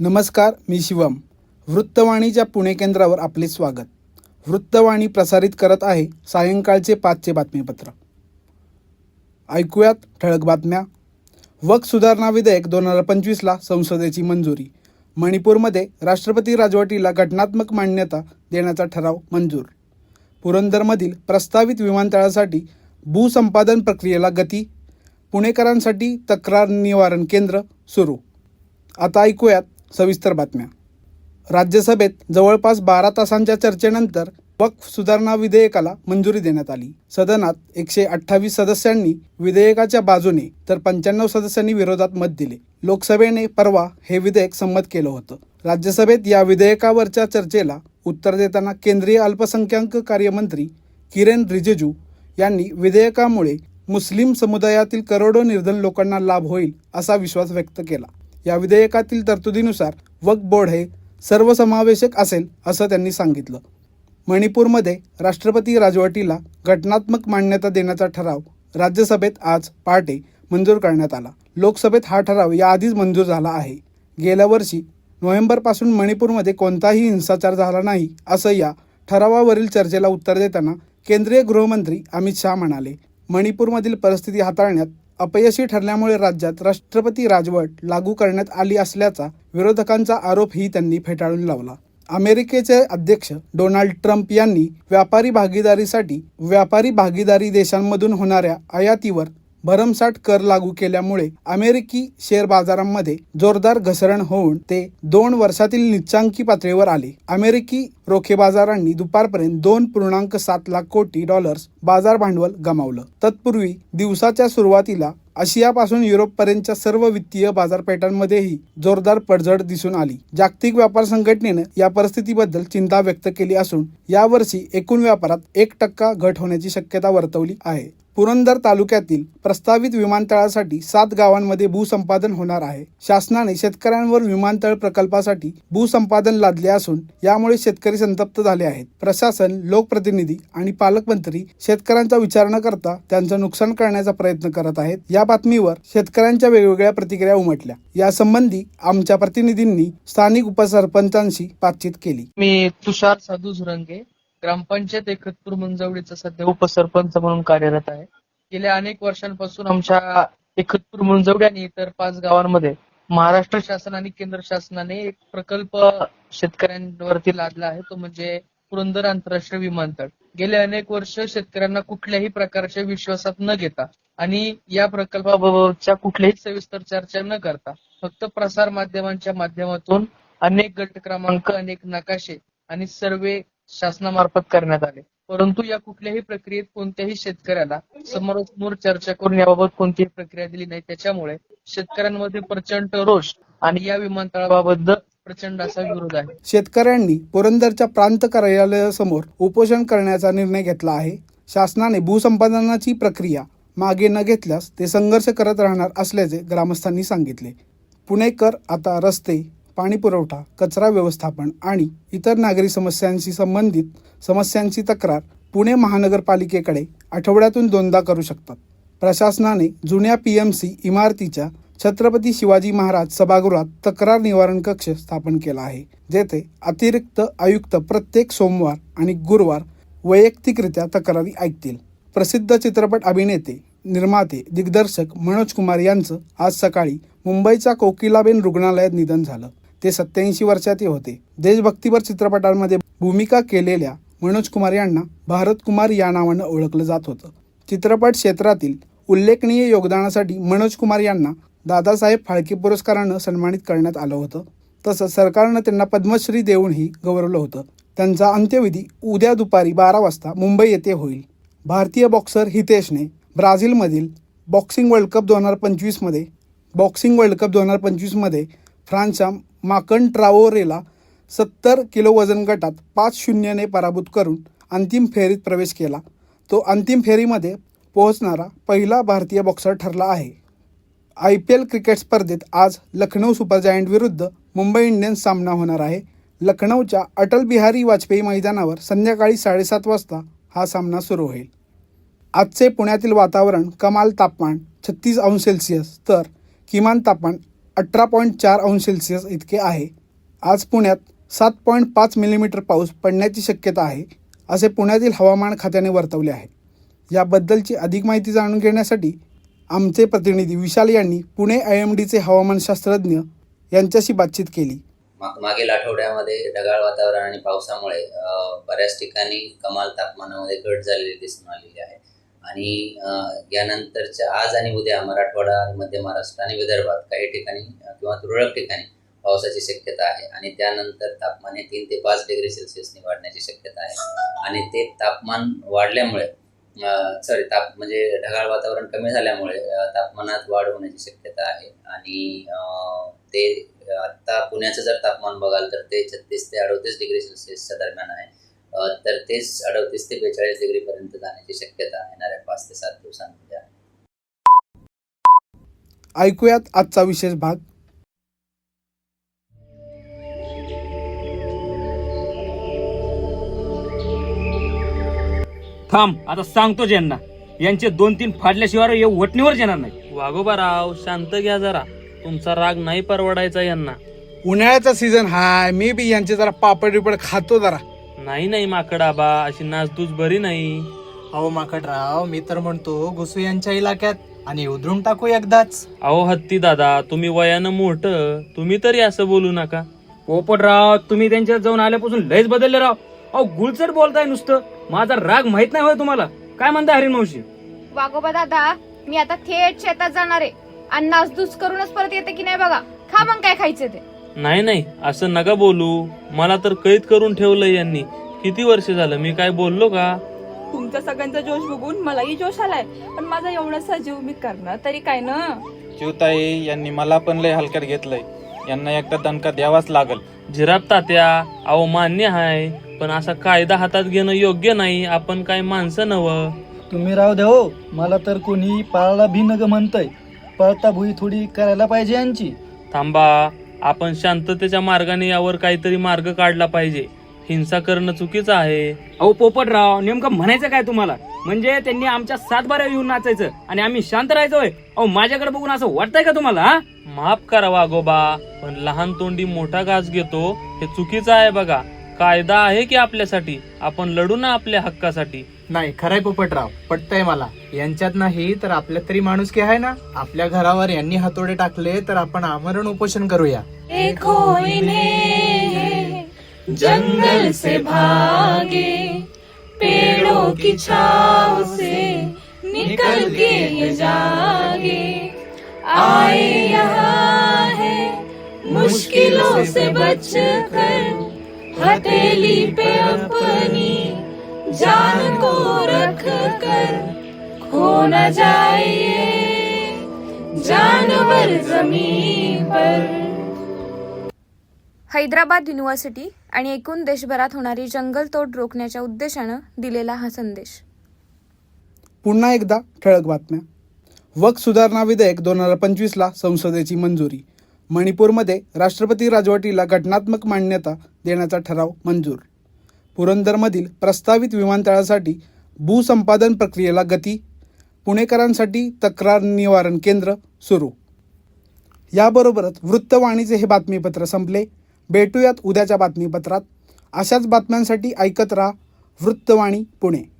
नमस्कार मी शिवम. वृत्तवाणीच्या पुणे केंद्रावर आपले स्वागत. वृत्तवाणी प्रसारित करत आहे सायंकाळचे पाचचे बातमीपत्र. ऐकूयात ठळक बातम्या. वक सुधारणा विधेयक दोन हजार पंचवीसला संसदेची मंजुरी. मणिपूरमध्ये राष्ट्रपती राजवटीला घटनात्मक मान्यता देण्याचा ठराव मंजूर. पुरंदरमधील प्रस्तावित विमानतळासाठी भूसंपादन प्रक्रियेला गती. पुणेकरांसाठी तक्रार निवारण केंद्र सुरू. आता ऐकूयात सविस्तर बातम्या. राज्यसभेत जवळपास बारा तासांच्या चर्चेनंतर वक्फ सुधारणा विधेयकाला मंजुरी देण्यात आली. सदनात एकशे अठ्ठावीस सदस्यांनी विधेयकाच्या बाजूने तर पंच्याण्णव सदस्यांनी विरोधात मत दिले. लोकसभेने परवा हे विधेयक संमत केलं होतं. राज्यसभेत या विधेयकावरच्या चर्चेला उत्तर देताना केंद्रीय अल्पसंख्याक कार्यमंत्री किरेन रिजिजू यांनी विधेयकामुळे मुस्लिम समुदायातील करोडो निर्धन लोकांना लाभ होईल असा विश्वास व्यक्त केला. या विधेयकातील तरतुदीनुसार वक्फ बोर्ड हे सर्वसमावेशक असेल असं त्यांनी सांगितलं. मणिपूरमध्ये राष्ट्रपती राजवटीला घटनात्मक मान्यता देण्याचा ठराव राज्यसभेत आज पहाटे मंजूर करण्यात आला. लोकसभेत हा ठराव याआधीच मंजूर झाला आहे. गेल्या वर्षी नोव्हेंबरपासून मणिपूरमध्ये कोणताही हिंसाचार झाला नाही असं या ठरावावरील चर्चेला उत्तर देताना केंद्रीय गृहमंत्री अमित शहा म्हणाले. मणिपूरमधील परिस्थिती हाताळण्यात अपयशी ठरल्यामुळे राज्यात राष्ट्रपती राजवट लागू करण्यात आली असल्याचा विरोधकांचा आरोपही त्यांनी फेटाळून लावला. अमेरिकेचे अध्यक्ष डोनाल्ड ट्रम्प यांनी व्यापारी भागीदारीसाठी व्यापारी भागीदारी देशांमधून होणाऱ्या आयातीवर भरमसाठ कर लागू केल्यामुळे अमेरिकी शेअर बाजारांमध्ये जोरदार घसरण होऊन ते दोन वर्षातील निच्चांकी पातळीवर आले. अमेरिकी रोखे बाजारांनी दुपारपर्यंत दोन पूर्णांक सात लाख कोटी डॉलर्स बाजार भांडवल गमावलं. तत्पूर्वी दिवसाच्या सुरुवातीला आशियापासून युरोपपर्यंतच्या सर्व वित्तीय बाजारपेठांमध्येही जोरदार पडझड दिसून आली. जागतिक व्यापार संघटनेनं या परिस्थितीबद्दल चिंता व्यक्त केली असून यावर्षी एकूण व्यापारात एक टक्का घट होण्याची शक्यता वर्तवली आहे. पुरंदर तालुक्यातील प्रस्तावित विमानतळासाठी सात गावांमध्ये भूसंपादन होणार आहे. शासनाने शेतकऱ्यांवर विमानतळ प्रकल्पासाठी भूसंपादन लादले असून यामुळे शेतकरी संतप्त झाले आहेत. प्रशासन लोकप्रतिनिधी आणि पालकमंत्री शेतकऱ्यांचा विचार न करता त्यांचं नुकसान करण्याचा प्रयत्न करत आहेत. या बातमीवर शेतकऱ्यांच्या वेगवेगळ्या प्रतिक्रिया उमटल्या. यासंबंधी आमच्या प्रतिनिधींनी स्थानिक उपसरपंचांशी बातचीत केली. मी तुषार साधू झुरंगे ग्रामपंचायत एकतपूर मुंजवडीचा सध्या उपसरपंच म्हणून कार्यरत आहे. गेल्या अनेक वर्षांपासून आमच्या एकतपूर मुंजवडी आणि इतर पाच गावांमध्ये महाराष्ट्र शासन आणि केंद्र शासनाने एक प्रकल्प शेतकऱ्यांवरती लादला आहे. तो म्हणजे पुरंदर आंतरराष्ट्रीय विमानतळ. गेले अनेक वर्ष शेतकऱ्यांना कुठल्याही प्रकारच्या विश्वासात न घेता आणि या प्रकल्पाबाबतच्या कुठल्याही सविस्तर चर्चा न करता फक्त प्रसार माध्यमांच्या माध्यमातून अनेक गट क्रमांक अनेक नकाशे आणि सर्वे शासनामार्फत करण्यात आले. परंतु या कुठल्याही प्रक्रियेत कोणत्याही शेतकऱ्याला समोरासमोर चर्चा करून याबाबत कोणतीही प्रक्रिया दिली नाही. त्याच्यामुळे शेतकऱ्यांमध्ये प्रचंड रोष आणि या विमानतळाबाबत प्रचंड असा विरोध आहे. शेतकऱ्यांनी पुरंदरच्या प्रांत कार्यालयासमोर उपोषण करण्याचा निर्णय घेतला आहे. शासनाने भूसंपादनाची प्रक्रिया मागे न घेतल्यास ते संघर्ष करत राहणार असल्याचे ग्रामस्थांनी सांगितले. पुणेकर आता रस्ते पाणी पुरवठा कचरा व्यवस्थापन आणि इतर नागरी समस्यांशी संबंधित समस्यांची तक्रार पुणे महानगरपालिकेकडे आठवड्यातून दोनदा करू शकतात. प्रशासनाने जुन्या पी एम सी इमारतीच्या छत्रपती शिवाजी महाराज सभागृहात तक्रार निवारण कक्ष स्थापन केला आहे जेथे अतिरिक्त आयुक्त प्रत्येक सोमवार आणि गुरुवार वैयक्तिकरित्या तक्रारी ऐकतील. प्रसिद्ध चित्रपट अभिनेते निर्माते दिग्दर्शक मनोज कुमार यांचं आज सकाळी मुंबईच्या कोकिलाबेन रुग्णालयात निधन झालं. ते सत्याऐंशी वर्षाचे होते. देशभक्तीपर चित्रपटांमध्ये भूमिका केलेल्या मनोज कुमार यांना भारत कुमार या नावानं ओळखलं जात होतं. चित्रपट क्षेत्रातील उल्लेखनीय योगदानासाठी मनोज कुमार यांना दादासाहेब फाळके पुरस्कारानं सन्मानित करण्यात आलं होतं. तसंच सरकारनं त्यांना पद्मश्री देऊनही गौरवलं होतं. त्यांचा अंत्यविधी उद्या दुपारी बारा वाजता मुंबई येथे होईल. भारतीय बॉक्सर हितेशने ब्राझीलमधील बॉक्सिंग वर्ल्ड कप दोन हजार पंचवीसमध्ये बॉक्सिंग वर्ल्ड कप दोन हजार पंचवीसमध्ये फ्रान्सच्या माकन ट्राओरेला सत्तर किलो वजन गटात पाच शून्यने पराभूत करून अंतिम फेरीत प्रवेश केला. तो अंतिम फेरीमध्ये पोहोचणारा पहिला भारतीय बॉक्सर ठरला आहे. आय पी एल क्रिकेट स्पर्धेत आज लखनौ सुपर जायंट विरुद्ध मुंबई इंडियन्स सामना होणार आहे. लखनौच्या अटल बिहारी वाजपेयी मैदानावर संध्याकाळी साडेसात वाजता हा सामना सुरू होईल. आजचे पुण्यातील वातावरण कमाल तापमान छत्तीस अंश सेल्सिअस तर किमान तापमान अठरा पॉईंट चार अंश सेल्सिअस इतके आहे. आज पुण्यात सात पॉईंट पाच मिलीमीटर पाऊस पडण्याची शक्यता आहे असे पुण्यातील हवामान खात्याने वर्तवले आहे. याबद्दलची अधिक माहिती जाणून घेण्यासाठी आमचे प्रतिनिधी विशाल यांनी पुणे आय एम डीचे हवामानशास्त्रज्ञ यांच्याशी बातचीत केली. मागील आठवड्यामध्ये ढगाळ वातावरण आणि पावसामुळे बऱ्याच ठिकाणी कमाल तापमानामध्ये घट झालेली दिसून आलेली आहे. आणि यानंतरच्या आज आणि उद्या मराठवाडा मध्य महाराष्ट्र आणि विदर्भात काही ठिकाणी किंवा तुरळक ठिकाणी पावसाची शक्यता आहे. आणि त्यानंतर तापमान हे तीन ते पाच डिग्री सेल्सिअसने वाढण्याची शक्यता आहे. आणि ते तापमान वाढल्यामुळे सॉरी ताप म्हणजे ढगाळ वातावरण कमी झाल्यामुळे तापमानात वाढ होण्याची शक्यता आहे. आणि ते आत्ता पुण्याचं जर तापमान बघाल तर ते छत्तीस ते अडतीस डिग्री सेल्सिअसच्या दरम्यान आहे. तर तेच अडतीस ते बेचाळीस डिग्रीपर्यंत जाण्याची शक्यता येणाऱ्या पाच ते सात दिवसांमध्ये आहे. ऐकूयात आजचा विशेष भाग. थांब आता सांगतो यांना यांचे दोन तीन फाडल्याशिवाय हे वटणीवर येणार नाही. वाघोबाराव शांत घ्या जरा. तुमचा राग नाही परवडायचा यांना. उन्हाळ्याचा सीझन हाय मी बी यांचे जरा पापड बिपड खातो जरा. नाही नाही माकडाबा अशी नासधूस बरी नाही. अहो माकडराव मी तर म्हणतो घुसू यांच्या इलाक्यात आणि उधळून टाकू एकदाच. अहो हत्ती दादा तुम्ही वयानं मोठ तुम्ही तरी असं बोलू नका. पोपटराव तुम्ही त्यांच्यात जाऊन आल्यापासून लयच बदलले राव. अहो गुळचट बोलताय नुसतं. माझा राग माहीत नाही होय तुम्हाला. काय म्हणता हरिण मावशी? वागोबा दादा मी आता थेट शेतात जाणार आहे. आणि नासधूस करूनच परत येते की नाही बघा. खा मग काय खायचे ते. नाही नाही असं नका बोलू. मला तर कैद करून ठेवलंय यांनी. किती वर्ष झालं? मी काय बोललो का? तुमचा सगळ्यांचा जोश बघून मलाही जोश आलाय. पण माझा एवढासा जीव मी करणार तरी काय ना? चिवताई यांनी मला पण लय हलक्यात घेतलंय. यांना एकटा दणका द्यावाच लागल. झिराप तात्या अहो मान्य आहे पण असा कायदा हातात घेणं योग्य नाही. आपण काय माणसं नवं? तुम्ही राव द्या हो. मला तर कोणी पाळला भिनग म्हणतय. पळता भुई थोडी करायला पाहिजे यांची. थांबा. आपण शांततेच्या मार्गाने यावर काहीतरी मार्ग काढला पाहिजे. हिंसा करणं चुकीचं आहे. अहो पोपटराव नेमकं म्हणायचं काय तुम्हाला? म्हणजे त्यांनी आमच्या सातबाऱ्या येऊन नाचायचं आणि आम्ही शांत राहायचो होय. अहो माझ्याकडे बघून असं वाटतंय का तुम्हाला हा? माफ करा वागोबा पण लहान तोंडी मोठा घास घेतो हे चुकीचं आहे बघा. कायदा आहे की आपल्यासाठी? आपण लढू ना आपल्या हक्कासाठी. नाही खरंय पोपटराव पटतंय मला. यांच्यात नाही तर आपल्यात तरी माणूस की आहे ना? आपल्या घरावर यांनी हातोडे टाकले तर आपण आमरण उपोषण करूया. एक जंगल से भागे पेड़ों की छाव से निकल के ये जागे। आए यहाँ है मुश्किलों से बच कर हथेली पे अपनी जान को रख कर खो न जाए ये जानवर जमीन पर। हैदराबाद युनिव्हर्सिटी आणि एकूण देशभरात होणारी जंगलतोड रोखण्याच्या उद्देशानं दिलेला हा संदेश. पुन्हा एकदा ठळक बातम्या. वक सुधारणा विधेयक दोन हजार पंचवीसला संसदेची मंजुरी. मणिपूरमध्ये राष्ट्रपती राजवटीला घटनात्मक मान्यता देण्याचा ठराव मंजूर. पुरंदरमधील प्रस्तावित विमानतळासाठी भूसंपादन प्रक्रियेला गती पुणेकरांसाठी तक्रार निवारण केंद्र सुरू. याबरोबरच वृत्तवाणीचे हे बातमीपत्र संपले. भेटूयात उद्याच्या बातमीपत्रात. अशाच बातम्यांसाठी ऐकत राहा वृत्तवाणी पुणे.